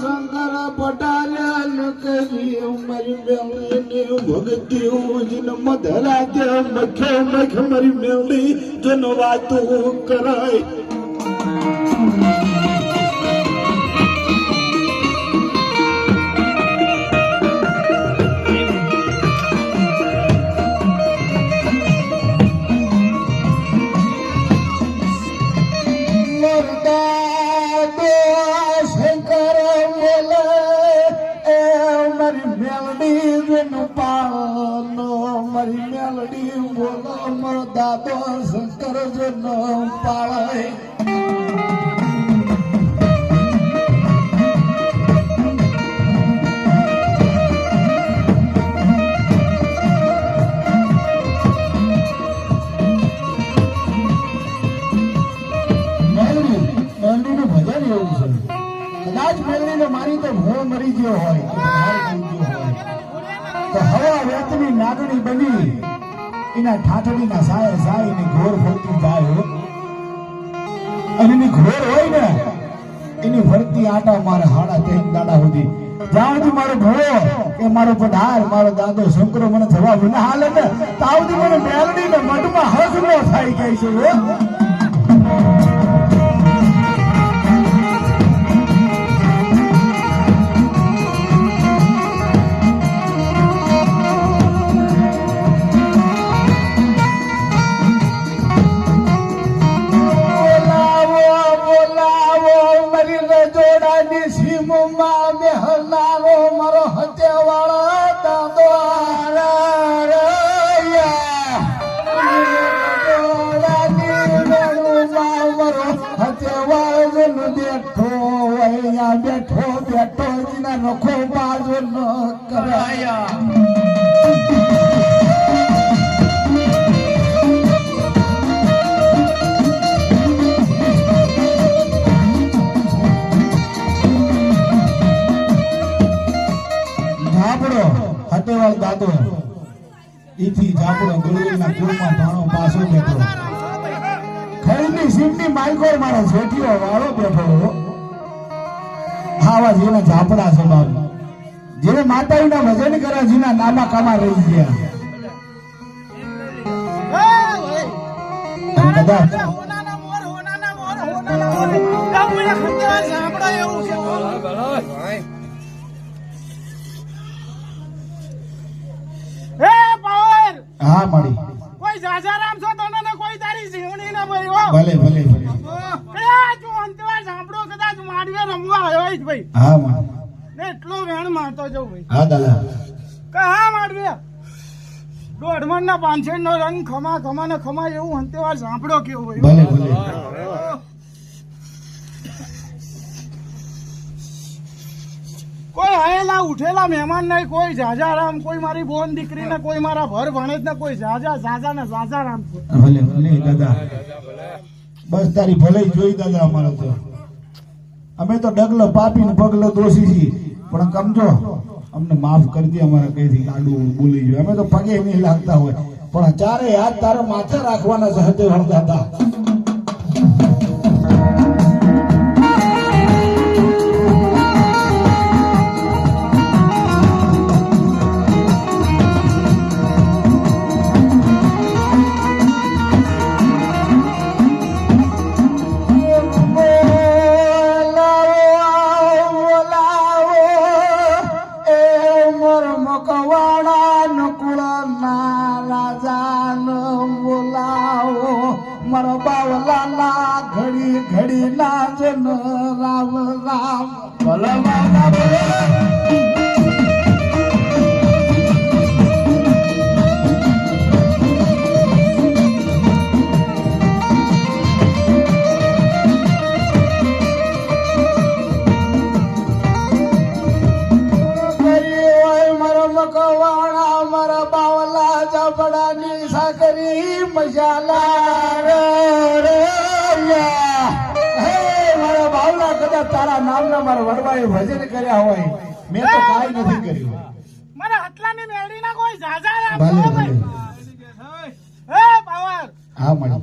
શંકર પટાલ્યા મારી મેલડી ભક્તિ ઉજન મધરા દે મખે મખ મારી મેલડી જન વાતો કરાય. મારી મેલડી જન પાળનો મારી મેલડી બોલો મરદાદો શંકર જન પાળે. ભજન એવું છે. કદાચ મેળવીને મારી તો હું મરી ગયો હોય. તો હવા વેતની નાગણી બની. એના ઠાઠડીના સાય સાય એની ઘોર ફરતી જાય અને એની ઘોર હોય ને, એની ફરતી આટા મારે હાડા તેમ દાડા સુધી. જ્યાં સુધી મારો ઘોડો કે મારો પઢાર મારો દાદો શંકરો મને જવાબ ના હાલે ને ત્યાં મને મેલડી ને મઢમાં હક નો થાય કહે છે નખો બાજો ન કરાયા. હટેવાળ દાદો ઈથી ઝાપડો, ગુરુજીના કુળમાં ધાણો પાછો બેઠો. ખરીની સીમની મારો જેઠિયો વાળો બેઠો. આવા જેના ઝાપડા છે બાપ જેને માતાજીના ભજન કરે જેના નામા કામા રહી ગયા. હે પાવર! હા મળી. કોઈ જાજારામ છો તને કોઈ તારી જીવણી ના ભલે ભલે ભલે કદાચ હું અંતવાર સાંભળો કદાચ રમવા આવ્યો હોય જ ભાઈ. હા ને એટલો વેણ મારતો જઉં ભાઈ. હા દાદા. કહા માંડવે દોઢમણ ના પાંચેડ નો રંગ ખમા ખમા ને ખમા એવું અંતેવાર સાંભળો કેવું ભાઈ ભલે ભલે. કોઈ આયેલા ઉઠેલા મહેમાન નહીં કોઈ જાજારામ કોઈ મારી બોન દીકરી ને કોઈ મારા ભર ભણેજ ને કોઈ જાજા જાજા ને જાજારામ રામ ભલે ભલે દાદા. બસ તારી ભલે જોઈ દાદા અમારો તો. અમે તો ડગલો પાપી ને પગલો દોષી છીએ. પણ કમજો અમને માફ કરી દે અમારા કઈથી લાડુ બોલી ગયું. અમે તો પગે નહીં લાગતા હોય. પણ ચારે હાથ તારા માથે રાખવાના છે હતે દાદા મારા બાવલાલા ઘડી ઘડી નાચન રામ રામ ભલે માતા ભલે રે રે હે મારા ભાવના કદાચ તારા નામના મારા વડવાએ ભજન કર્યા હોય. મેં તો કાંઈ નથી કર્યું. મારા હટલાની મેળીના કોઈ ઝાઝા ભાઈ. હે પાવર હા મળી.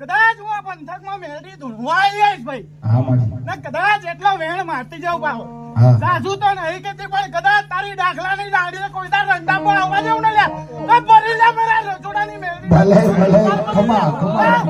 કદાચ હું આ પંથકમાં મેળી ધૂણવા આવીશ ભાઈ. હા મળી. ને કદાચ એટલો વેણ મારતી જાઉં પાવર સાસુ તો નહીં કે પણ કદાચ તારી દાખલાની દાડીને કોઈ તાર રંગા પણ આવવા જેવું ને લ્યા. ભલે ભલે ખમા ખમા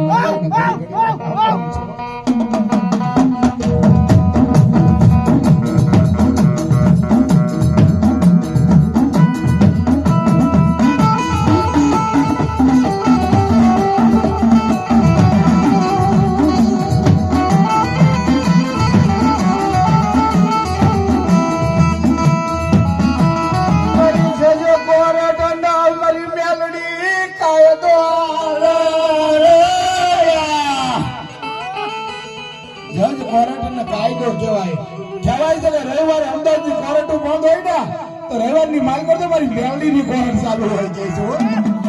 તો રવિવારની માલ કરતો મારી મેલડી ની કોર્ટ ચાલુ હોય છે